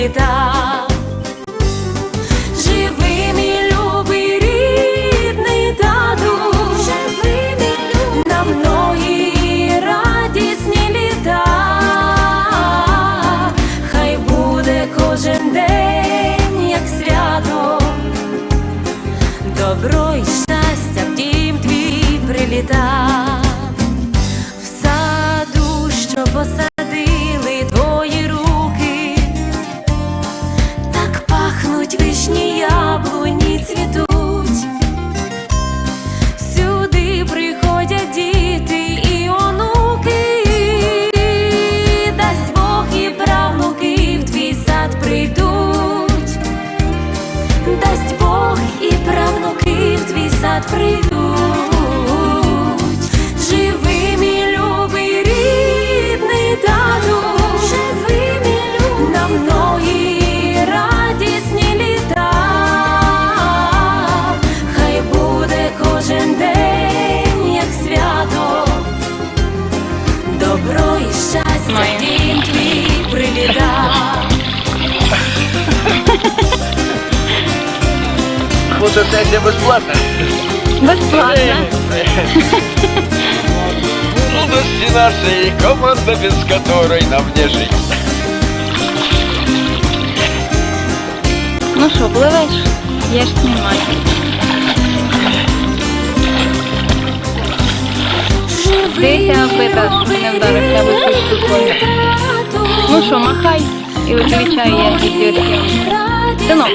прилітав. Живи, мій любий на многі радісні літа. Хай буде кожен день, як свято, добро і щастя в дім твій прилітав. Прийдуть. Живи, мій любий рідний тату, живи, мій любий, на многі радісні літа. Хай буде кожен день, як свято, добро і щастя дім твій приліта. Фотосессия бесплатна. Безплатно. Трудности нашей, команда, без которой нам не жить. Ну що, пливеш? Я ж знімаю. Дивися, якусь. Ну що, махай і виключай я відеозйомку. Синок.